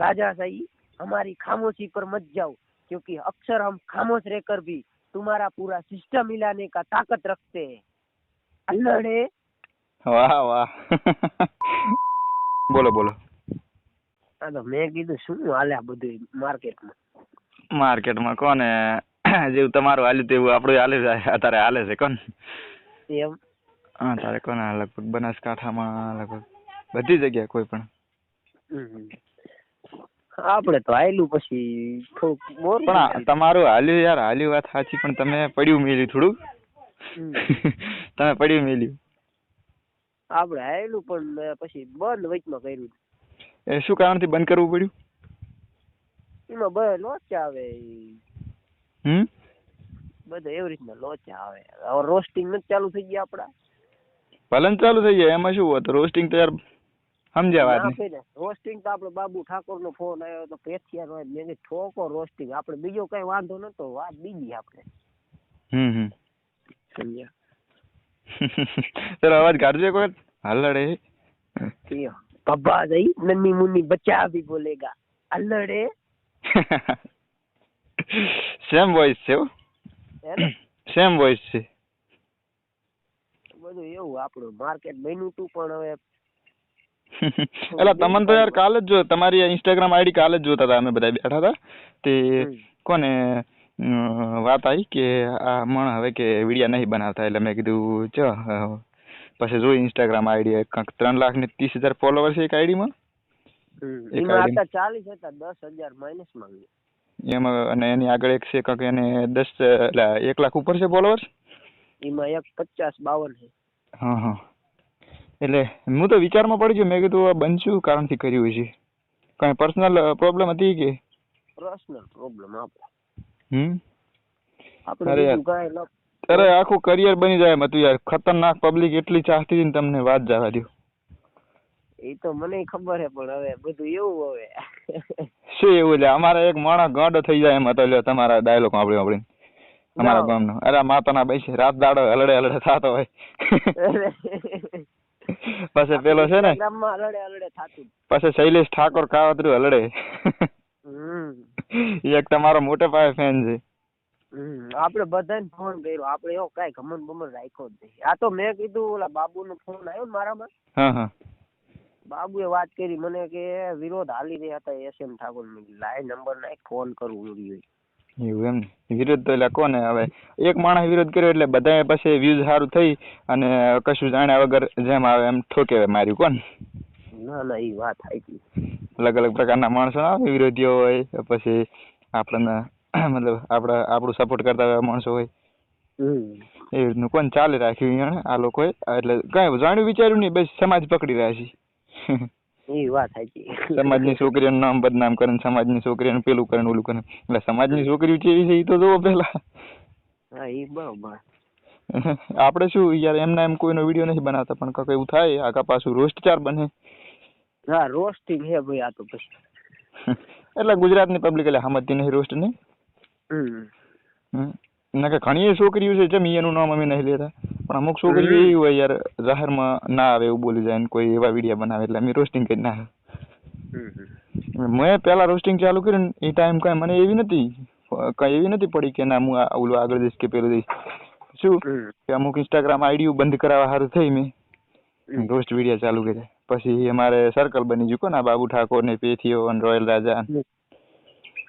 राजा सही हमारी खामोशी पर मत जाओ क्योंकि अक्सर हम खामोश रहकर भी तुम्हारा पूरा सिस्टम हिलाने का ताकत रखते हैं अल्लड़े વાહ વાહ બોલો બોલો આ તો મેં કીધું શું હાલે આ બધું માર્કેટમાં માર્કેટમાં કોને જેવું તમારું હાલ્યું તેવું આપણું હાલે છે અત્યારે હાલે છે કોણ એમ હા તારે કોને લગભગ બનાસકાંઠામાં લગભગ બધી જગ્યાએ કોઈ પણ હમ. આપણે તો આયલું પછી થોડુંક બોર પણ તમારું હાલ્યું યાર હાલ્યું વાત સાચી પણ તમે પડ્યું મેલ્યું થોડુંક. તમે પડ્યું મેલ્યું. આપણે હાલ્યું પણ પછી બંધ વચમાં કર્યું. એ શું કારણથી બંધ કરવું પડ્યું? એમાં બધા લોચા આવે હમ? બધા એવી રીતના લોચા આવે. હવે રોસ્ટિંગ નથી ચાલુ થઈ ગયા આપડા ભલે ચાલુ થઈ જાય એમાં શું હતું રોસ્ટિંગ તો યાર સમજ્યા વાત ના નહીં. કઈ ને રોસ્ટિંગ તો આપણે બાબુ ઠાકોર નો ફોન આવ્યો તો પેથિયાર હોય મેં ઠોકો રોસ્ટિંગ આપણે બીજો કઈ વાંધો નતો વાત બીજી આપણે. હમ હમ. સમજ્યા? ચલો અવાજ કાઢજો કોઈ હલડે. પપ્પા જઈ નન્ની મુન્ની બચ્ચા ભી બોલેગા. અલડે સેમ વોઇસ છે સેમ વોઇસ છે. બધું એવું આપણું માર્કેટ બન્યું તું પણ હવે એટલે તમને તો યાર કાલે જ જો તમારી ઇન્સ્ટાગ્રામ આઈડી કાલે જ જોતા હતા અમે બધા બેઠા હતા. તે કોને વાત આવી કે આ મણ હવે કે વિડિયા નહીં બનાવતા એટલે મેં કીધું ચ પછી જોઈ ઇન્સ્ટાગ્રામ આઈડી કંઈક ત્રણ લાખ ને ત્રીસ હજાર ફોલોવર છે એક આઈડીમાં ચાલીસ હતા દસ હજાર માઇનસમાં એમાં અને એની આગળ એક છે કંઈક એને દસ એટલે એક લાખ ઉપર છે ફોલોવર્સ એમાં એક પચાસ બાવન છે. હા હા. એટલે હું તો વિચારમાં પડી ગયો મેં કીધું આ બનશું કારણથી કર્યું છે કાંઈ પર્સનલ પ્રોબ્લેમ હતી કે? પર્સનલ પ્રોબ્લેમ આપણે. હમ? આપણે અરે આખું કરિયર બની જાય મતું યાર. ખતરનાક પબ્લિક એટલી ચાહતી હતી ને તમને વાત જવા દો એ તો મને ખબર હે પણ હવે બધું એવું હવે. શું એવું છે અમારે એક માણસ ગાંડો થઈ જાય એમ હતો લ્યો તમારા ડાયલોગ સાંભળી સાંભળીને અમારા ગામનો. અરે માતાના બેસી. રાત દાડો હલડે હલડે થતો હોય. પછી પેલો છે ને? પાસે શૈલેષ ઠાકોર કાવતરું હલડે. એક તમારો મોટે પાયે ફેન છે. આપણે બધાને ફોન કર્યો. આપણે એવો કઈ ઘમંડ બમન રાખ્યો જ નહીં. આ તો મેં કીધું ઓલા બાબુ નો ફોન આવ્યો ને મારામાં. બાબુએ વાત કરી. મને કે વિરોધ હાલી રહ્યા હતા એસ એમ ઠાકોર. લાય નંબર નાખ ફોન કરું. હું રહ્યો એવું એમ. વિરોધ તો એટલે કોને? હવે એક માણસ વિરોધ કર્યો એટલે બધાએ પછી વ્યૂઝ સારું થઈ અને કશું જાણ્યા વગર જેમ આવે એમ ઠોકે માર્યું. કોણ? ના ના એ વાત સાચી. અલગ અલગ પ્રકારના માણસો આવે વિરોધીઓ હોય પછી આપણને મતલબ આપણા આપણું સપોર્ટ કરતા હોય માણસો હોય. એ રીતનું કોણ ચાલે રાખ્યું આ લોકોએ એટલે કાંઈ જાણ્યું વિચાર્યું નહીં બસ સમાજ પકડી રહ્યા છે. એ વાત સાચી. સમાજની છોકરીઓનું નામ બદનામ કરે ને સમાજની છોકરીઓને પેલું કરે ઓલું કરે એટલે સમાજની છોકરીઓ કેવી છે એ તો જોવો પેલા હા એ બરોબર. આપણે શું યાર એમના એમ કોઈનો વીડિયો નથી બનાવતા પણ કાંઈક એવું થાય આગા પાછું રોસ્ટ ચાર બને. હા રોસ્ટિંગ હે ભાઈ આ તો પછી. એટલે ગુજરાતની પબ્લિક એટલે સમજતી નહીં રોસ્ટ નહીં? હમ. ના કે ઘણી છોકરીઓ છે જેમ એનું નામ અમે નહીં લેતા. પણ અમુક છોકરીઓ. એવી હોય યાર જાહેરમાં ના આવે એવું બોલી જાય કોઈ એવા વિડીયા બનાવે એટલે અમે રોસ્ટિંગ કરી ના મેં પહેલા રોસ્ટિંગ ચાલુ કર્યું ને એ ટાઈમ કાંઈ મને એવી નથી કાંઈ એવી નથી પડી કે ના હું ઓલું આગળ જઈશ કે પેલું જઈશ. શું? કે અમુક ઇન્સ્ટાગ્રામ આઈડીઓ બંધ કરાવવા સારું થઈ મેં. રોસ્ટ વિડીયા ચાલુ કર્યા પછી અમારે સર્કલ બની ગયું ને બાબુ ઠાકોર ને પેથીઓ અને રોયલ રાજા.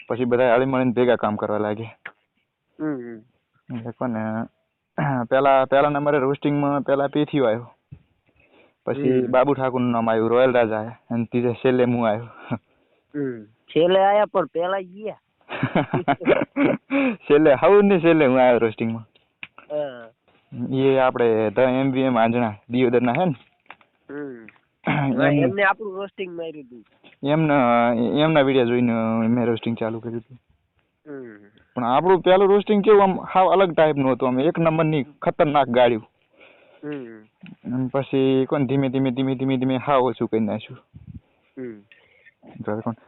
પછી બધા હળી મળીને ભેગા કામ કરવા લાગ્યા. હમ એટલે કોને પેલા પેલા નંબરે રોસ્ટિંગમાં પેલા પેથીઓ આવ્યો પછી બાબુ ઠાકોરનું નામ આવ્યું રોયલ રાજા અને ત્રીજે છેલ્લે હું આવ્યો છેલ્લે આયા પણ પેલા ગયા. છેલ્લે હાઉ ને છેલ્લે હું આવ્યો રોસ્ટિંગમાં. એ આપણે ધ એમવીએમ આંજણા દિયોદરના હે ને? એમને આપણું રોસ્ટિંગ માર્યું હતું એમના એમના વીડિયો જોઈને મેં રોસ્ટિંગ ચાલુ કર્યું હતું પણ આપણું પહેલું રોસ્ટિંગ કેવું આમ હાવ અલગ ટાઈપનું હતું એક નંબરની ખતરનાક ગાડ્યું અને પછી કોણ ધીમે ધીમે ધીમે ધીમે ધીમે હાવ ઓછું કરી નાખ્યું.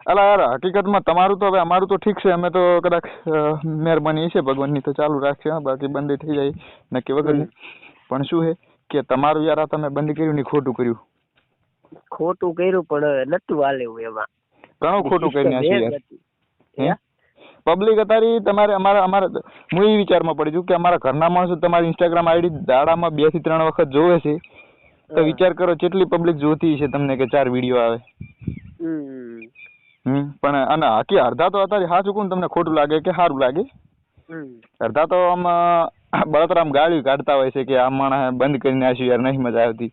અલા યાર હકીકતમાં તમારું તો હવે અમારું તો ઠીક છે. અમે તો કદાચ મહેરબાની છે. ભગવાનની તો ચાલુ રાખશે બાકી બંધ થઈ જાય નક્કી વગર પણ શું છે કે તમારું યાર આ તમે બંધ કર્યું ને ખોટું કર્યું? ખોટું કર્યું પણ નતું હાલે એમાં. ઘણું ખોટું કરી નાખ્યું યાર? પબ્લિક અત્યારે તમારે અમારા અમારા હું એ વિચારમાં પડી છું કે અમારા ઘરના માણસો તમારી ઇન્સ્ટાગ્રામ આઈડી દાડામાં બેથી ત્રણ વખત જોવે છે. તો વિચાર કરો કેટલી પબ્લિક જોતી છે તમને કે ચાર વીડિયો આવે. હમ. પણ અને હાકી અડધા તો અત્યારે સાચું કહું તમને ખોટું લાગે કે સારું લાગે? અડધા તો આમ બળતરામ ગાળ્યું કાઢતા હોય છે કે આ માણસ બંધ કરી નાખ્યું યાર નહીં મજા આવતી.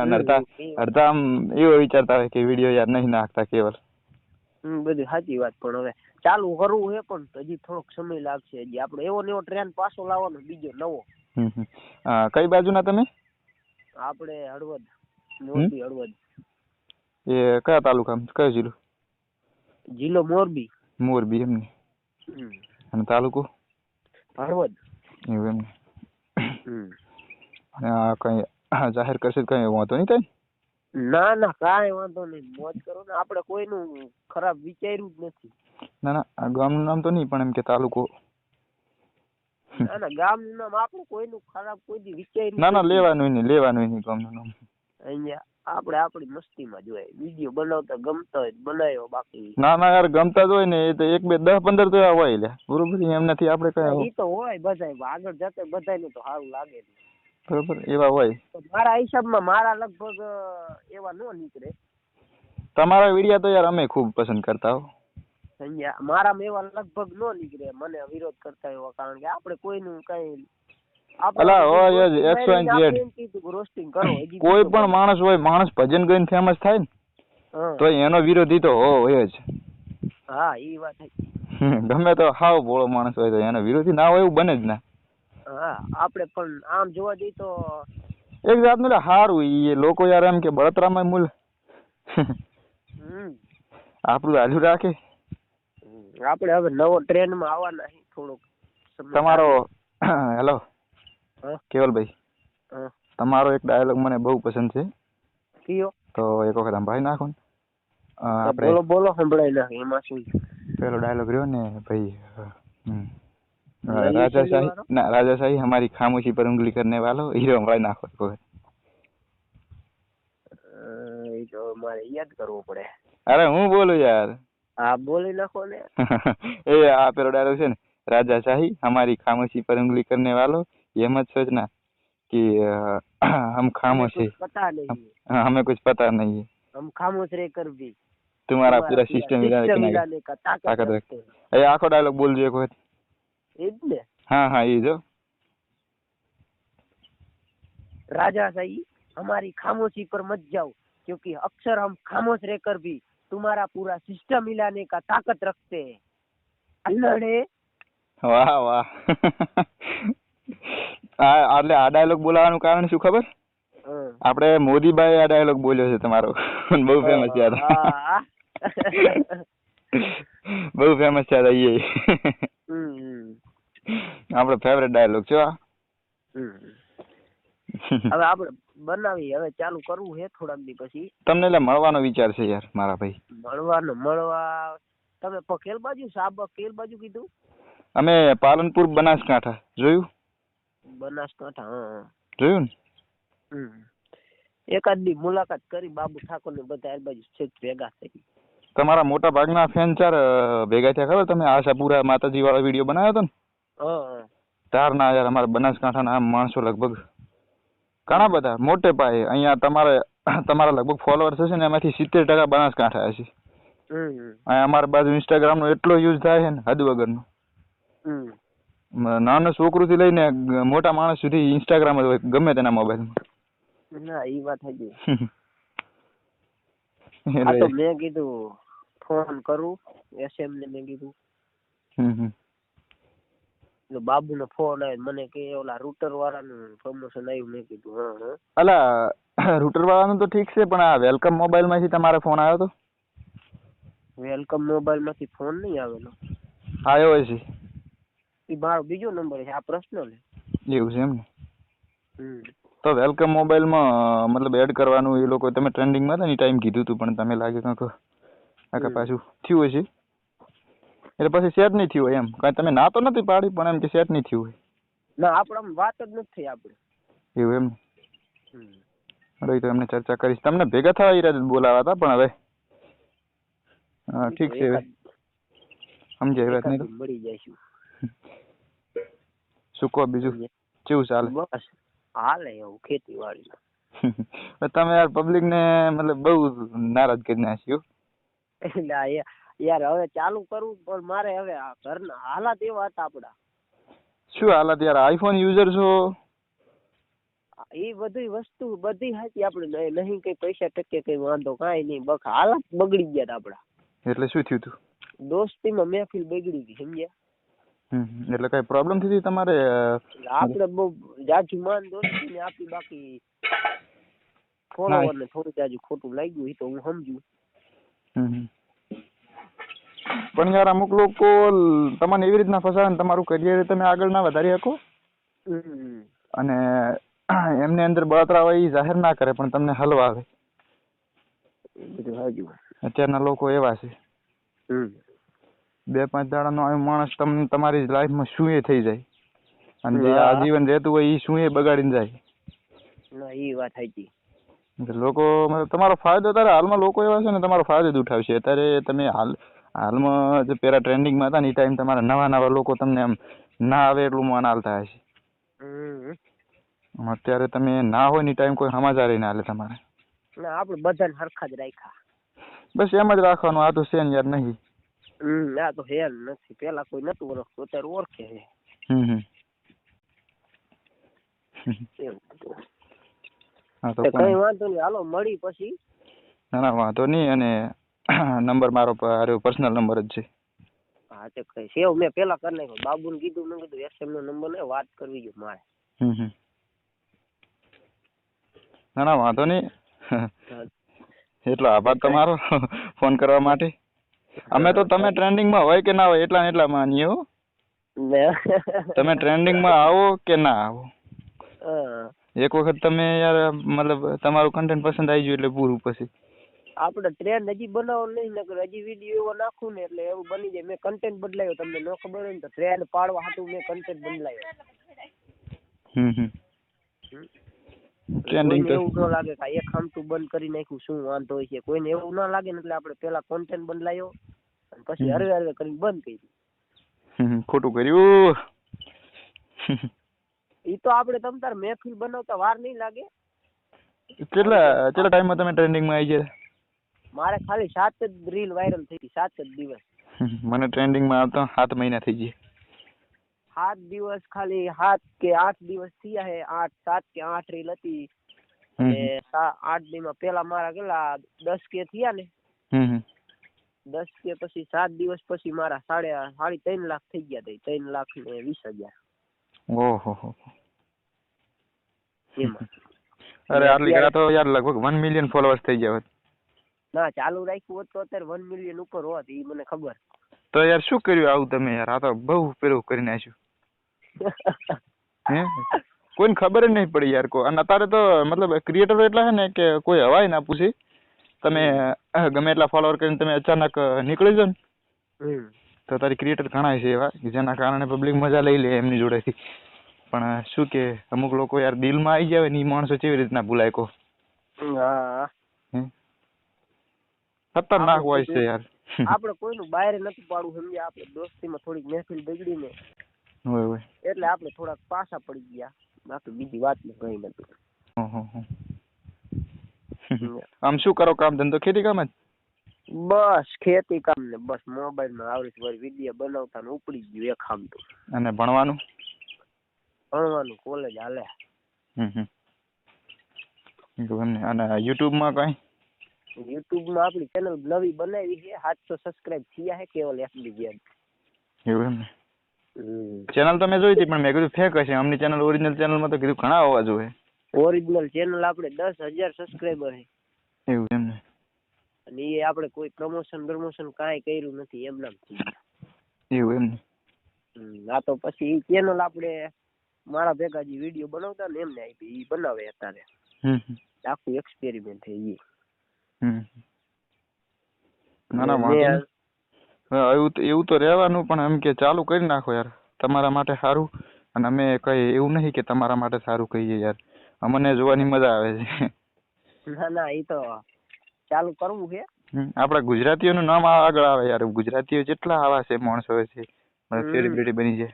અને અડધા અડધા આમ એવો વિચારતા હોય કે વીડિયો યાર નહીં નાખતા કેવલ. બધી સાચી વાત પણ હવે. ચાલુ કરવું છે પણ હજી થોડોક સમય લાગશે હજી. આપણે એવો ને એવો ટ્રેન્ડ પાછો લાવવાનો બીજો નવો. કઈ બાજુના તમે? આપણે હળવદ મોરબી હળવદ. એ કયા તાલુકા કયો જિલ્લો? જિલ્લો મોરબી. મોરબી એમને. અને તાલુકો? હળવદ. એવું એમને. અને આ કઈ જાહેર કરશે કઈ વાંધો નહીં થાય ના ના કાંઈ વાંધો નહીં. મોજ કરો ને. આપણે કોઈનું ખરાબ વિચાર્યું જ નથી. ના ના ગામનું નામ તો નહીં પણ એમ કે તાલુકો. ના ના ગામનું નામ આપણું કોઈનું ખરાબ કોઈ દી વિચાર્યું ના ના લેવાનું નહીં લેવાનું નહીં ગામનું નામ. અહીંયા આપણે આપણી મસ્તીમાં જોઈએ વીડિયો બનાવતા ગમતા હોય બનાવ્યો બાકી. ના ના યાર ગમતા જ હોય ને એ તો એક બે દસ પંદર તો એવા હોય લ્યા. બરોબર એમનાથી આપણે કઈ એ તો હોય બધા આગળ જતા બધાને તો સારું લાગે. બરોબર એવા હોય. મારા હિસાબમાં મારા લગભગ એવા નો નીકળે. તમારા વીડિયો તો યાર અમે ખૂબ પસંદ કરતા હો. સમજ્યા મારા મેવા લગભગ નો નીકળે મને વિરોધ કરતા એવો કારણ કે આપણે કોઈનું કઈ હજી કોઈ પણ માણસ હોય માણસ ભજન ગાઈને ફેમસ થાય ને તો એનો વિરોધી તો હોય જ. હા એ વાત ગમે તો હાવ ભોળો માણસ હોય તો એનો વિરોધી ના હોય એવું બને જ ના. હા આપણે પણ આમ જોવા જઈએ તો એક જાતનું લે હારું એ લોકો યાર એમ કે બળતરામાં મૂલ. આપણું હાલ્યું રાખે. આપણે હવે નવો ટ્રેન્ડમાં આવવાના છે થોડુંક તમારો હેલો. કેવલભાઈ? તમારો એક ડાયલોગ મને બહુ પસંદ છે. કયો? તો એક વખત આમ નાખો ને. આપણે બોલો બોલો સંભળાઈ નાખે એમાં શું પેલો ડાયલોગ રહ્યો ને ભાઈ રાજાશાહી? ના રાજાશાહી હમારી ખામોશી પર ઉંગલી કરને વાલો હીરો સંભળાઈ નાખો એક વખત. મારે યાદ કરવો પડે. અરે હું બોલું યાર? હા બોલી નાખો ને એ આ પેલો ડાયલોગ છે ને राजाशाही हमारी खामोशी पर उंगली करने वालों ये मत सोचना कि अ, हम खामोश हमें है कुछ पता नहीं है हाँ, हमें कुछ पता नहीं है हम खामोश रह कर भी तुम्हारा तुम्हारा पूरा सिस्टम system हिलाने हिलाने का ताकत ताकत रखते हैं એ આખો ડાયલોગ બોલજો એક વખત એ જ ને હા હા એ જો राजा सही हमारी खामोशी पर मत जाओ क्योंकि अक्सर हम खामोश रहकर भी तुम्हारा पूरा सिस्टम हिलाने का ताकत रखते हैं અલ્લડે વાહ વાહ આ એટલે આ ડાયલોગ બોલાવવાનું કારણ શું ખબર હં. આપણે મોદીભાઈ આ ડાયલોગ બોલ્યો છે તમારો બહુ ફેમસ છે આ હા. બહુ ફેમસ છે આ એ હમ, હમ. આપણો ફેવરેટ ડાયલોગ છે આ હમ. હવે આપણે બનાવી હવે ચાલુ કરવું છે થોડાક દી પછી તમને એટલે મળવાનો વિચાર છે યાર મારા ભાઈ મળવાનું મળવા. તમે પકેલ બાજુ સાબ કેલ બાજુ કીધું? અમે પાલનપુર બનાસકાંઠા. જોયું? બનાસકાંઠા હા જોયું ને? એકાદ દી મુલાકાત કરી બાબુ ઠાકોર ને બધા એ બાજુ છેક ભેગા થઈ. તમારા મોટા ભાગના ફેન ચાર ભેગા થયા ખબર તમે? આશાપુરા માતાજી વાળો વીડિયો બનાવ્યો હતો ને? હા તારના યાર અમારા બનાસકાંઠાના માણસો લગભગ. ઘણા બધા મોટે પાયે. અહીંયા તમારે તમારા લગભગ ફોલોઅર્સ હશે ને એમાંથી સિત્તેર ટકા બનાસકાંઠા હશે. અમારા બાજુ ઇન્સ્ટાગ્રામનો એટલો યુઝ થાય છે ને હદ વગરનો. નાનો છોકરુંથી લઈને મોટા માણસ સુધી ઇન્સ્ટાગ્રામ જ હોય ગમે તેના મોબાઈલમાં ના એ વાત હજી આ તો મેં કીધું ફોન કરું એસએમ ને મેં કીધું. હમ. બાબુ નો ફોન આવ્યો મને કે ઓલા રૂટર વાળાનું પ્રમોશન આવ્યું મેં કીધું હા હા. અલા રૂટર વાળાનું તો ઠીક છે પણ આ વેલકમ મોબાઈલમાંથી તમારે ફોન આવ્યો તો? વેલકમ મોબાઈલમાંથી ફોન નહીં આવેલો. આવ્યો છે. એ મારો બીજો નંબર છે આ પર્સનલ એવું છે એમ ને? તો વેલકમ મોબાઈલમાં માં મતલબ એડ કરવાનું એ લોકો તમે ટ્રેન્ડિંગમાં હતા ને ટાઈમ કીધું હતું પણ તમે લાગે કંઈક આખા પાછું થયું હશે એટલે પછી સેટ નહીં થયું હોય એમ. કાંઈ તમે ના તો નથી પાડી પણ એમ કે સેટ નહીં થયું હોય. ના આપણે વાત જ નથી થઈ આપણે. એવું એમ ને. હવે તો એમને ચર્ચા કરીશ. તમને ભેગા થવા ઈરાદે બોલાવા હતા પણ હવે? હા ઠીક છે હવે. સમજાય વાત નહીં મળી જઈશું શું? કહો બીજું? કેવું ચાલે? બસ હાલે એવું ખેતીવાડી તમે યાર પબ્લિક ને મતલબ બહુ નારાજ કરી નાખ્યો. એટલે યાર હવે ચાલુ કરવું પણ મારે હવે ઘરના હાલાત એવા હતા આપડા. શું હાલત યાર? આઈફોન યુઝર છો? એ બધી વસ્તુ બધી હાચી આપણે નહીં- કઈ પૈસા ટકે કઈ વાંધો કાંઈ નહીં. બસ હાલત બગડી ગયા તા આપડા એટલે શું થયું તું? દોસ્તીમાં મહેફિલ બગડી ગઈ સમજ્યા? એટલે કઈ પ્રોબ્લેમ થઈ તમારે આપણે બહુ જાજુ માન દોસ્તી ને આપી બાકી ફોલોવર ને થોડું જાજુ ખોટું લાગ્યું એ તો હું સમજુ. પણ યાર અમુક લોકો તમને એવી રીતના ફસાવે ને તમારું કરિયર તમે આગળ ના વધારી શકો? હમ. અને એમને અંદર બળતરા હોય એ જાહેર ના કરે પણ તમને હલવા આવે. બધું હાજુ અત્યારના લોકો એવા છે. બે પાંચ દાડાનો આવ્યો માણસ તમને તમારી લાઈફમાં શું એ થઈ જાય. અને જે આજીવન રહેતું હોય એ શું એ બગાડીને જાય. એ વાત સાચી. લોકો તમારો ફાયદો અત્યારે હાલમાં લોકો એવા છે ને તમારો ફાયદો જ ઉઠાવશે. અત્યારે તમે હાલ હાલમાં જે પેલા ટ્રેન્ડિંગમાં હતા ને એ ટાઈમ તમારા નવા નવા લોકો તમને આમ ના આવે એટલું માન હાલતા હશે. અત્યારે તમે ના હોય ને ટાઈમ કોઈ સમાચાર ના હાલે તમારે. ના આપણે બધાને હરખા જ રાખ્યા. બસ એમ જ રાખવાનું આ તો છે ને યાર નહીં. હમ આ તો હે નથી. પેલા કોઈ નતું ઓળખતું અત્યારે ઓળખે છે. હમ હમ. હા તો કઈ વાંધો નહીં. હાલો મળી પછી. ના ના વાંધો નહીં. અને નંબર મારો પર્સનલ નંબર જ છે. હા તો કઈ સેવ મેં પેલા કરી નાખ્યો. બાબુને કીધું મેં કીધું એસએમ નો નંબર ને વાત કરવી જોઈએ મારે. હમ હમ. ના ના વાંધો નહીં. એટલો આભાર તમારો ફોન કરવા માટે. અમે તો તમે ટ્રેન્ડિંગમાં હોય કે ના હોય એટલા એટલા માનીએ હો. તમે ટ્રેન્ડિંગમાં આવો કે ના આવો? એક વખત તમે યાર મતલબ તમારું કન્ટેન્ટ પસંદ આવી ગયું એટલે પૂરું પછી આપણે ટ્રેન્ડ હજી બનાવો નહીં નકર હજી વીડિયો એવો નાખું ને એટલે એવું બની જાય. મેં કન્ટેન્ટ બદલાયો તમને ન ખબર હોય ને તો ટ્રેન્ડ પાડવા હાટું મેં કન્ટેન્ટ બદલાયો હમ. હમ. ટ્રેન્ડિંગ તો એવું ન લાગે કે એક ખામતું બંધ કરી નાખ્યું શું વાંધો છે? કોઈને એવું ના લાગે ને એટલે આપણે પેલા કોન્ટેન્ટ બદલાયો અને પછી હરવે હરવે કરીને બંધ કરી ખોટું કર્યું. ઈ તો આપણે તમ તાર મહેફિલ બનાવતા વાર નહીં લાગે. કેટલા કેટલા ટાઈમમાં તમે ટ્રેન્ડિંગમાં આવી ગયા? મારે ખાલી સાત જ રીલ વાયરલ થઈ ગઈ સાત જ દિવસ. મને ટ્રેન્ડિંગમાં આવતા સાત મહિના થઈ ગયા. સાત દિવસ ખાલી સાત કે આઠ દિવસ થયા હે આઠ સાત કે આઠ રીલ હતી. આઠ ને માં પેલા મારા કેટલા દસ કે થયા ને. દસ કે પછી સાત દિવસ પછી મારા સાડે સાડી ત્રણ લાખ થઈ ગયા તઈ ત્રણ લાખ ને વીસ હજાર. ઓહો અરે આટલી ઘણા તો યાર લગભગ વન મિલિયન ફોલોઅર્સ થઈ ગયા હોત. ના ચાલુ રાખ્યું હોત તો અત્યારે વન મિલિયન ઉપર હોત એ મને ખબર. તો યાર શું કર્યું આવું તમે યાર? આ તો બહુ પેલું કરી નાખ્યું કોઈને ખબર જ નહીં પડી યાર કો અને અત્યારે તો મતલબ ક્રિએટરો એટલા છે ને કે કોઈ હવાય ના પૂછી. તમે ગમે એટલા ફોલોવર કરીને તમે અચાનક નીકળી જાઓ ને. તો તારી ક્રિએટર ઘણા છે એવા જેના કારણે પબ્લિક મજા લઈ લે એમની જોડેથી. પણ શું કે અમુક લોકો યાર દિલમાં આવી જાય ને એ માણસો કેવી રીતના ભૂલાય કો ખતરનાક હોય છે યાર. આપણે કોઈનું બહાર નથી પાડવું સમજ્યા. આપણે દોસ્તીમાં થોડીક મહેફિલ બગડી ને એટલે આપણે થોડાક પાછા પડી ગયા. બાકી બીજી વાત કઈ નથી. આમ શું કરો કામ? ધંધો ખેતી કામ જ? બસ ખેતી કામ ને બસ મોબાઈલમાં આવડી વર વીડિયો બનાવતા ને ઉપડી ગયું એક આમ તો. અને ભણવાનું? ભણવાનું કોલેજ હાલે. હમ હમ. એવું એમ ને. અને કઈ? યુટ્યુબમાં આપણી ચેનલ નવી બનાવી છે. સાતસો સબસ્ક્રાઇબ થયા છે કેવલ એફબી ગેમ એવું એમ ને. ચેનલ તો મેં જોઈ હતી પણ મેં કીધું ફેક હશે. અમની ચેનલ ઓરિજિનલ ચેનલમાં તો કીધું ઘણા હોવા જોઈએ ઓરિજિનલ ચેનલ આપણે દસ હજાર સબસ્ક્રાઈબર છે. એવું એમ ને? અને એ આપણે કોઈ પ્રમોશન પ્રમોશન કાંઈ કર્યું નથી એમ નામ એવું એમ ને? આ તો પછી એ ચેનલ આપણે મારા ભેગા જે વીડિયો બનાવતા ને એમને આપી એ બનાવે અત્યારે. આખું એક્સપેરિમેન્ટ છે એ ના ના એવું તો એવું તો રહેવાનું પણ એમ કે ચાલુ કરી નાખો યાર. તમારા માટે સારું અને અમે કઈ એવું નહીં કે તમારા માટે સારું કહીએ યાર. અમને જોવાની મજા આવે છે. ના ના એ તો ચાલુ કરવું છે. આપણા ગુજરાતીઓનું નામ આગળ આવે યાર. ગુજરાતીઓ જેટલા આવા છે માણસો છે સેલિબ્રિટી બની છે.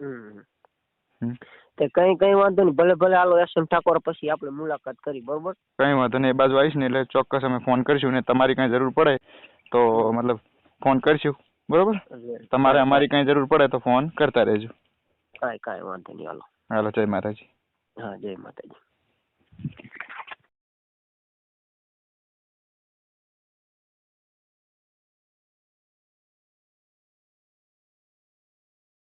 હમ. તે કઈ કઈ વાંધો નહીં ભલે ભલે હાલો એસએમ ઠાકોર પછી આપણે મુલાકાત કરી બરોબર? કઈ વાંધો નહીં એ બાજુ આવીશ ને એટલે ચોક્કસ અમે ફોન કરીશું ને તમારી કઈ જરૂર પડે તો મતલબ ફોન કરશું બરોબર? તમારે અમારી કઈ જરૂર પડે તો ફોન કરતા રહેજો. કાંઈ કાંઈ વાંધો નહીં હાલો. હાલો જય માતાજી. હા જય માતાજી.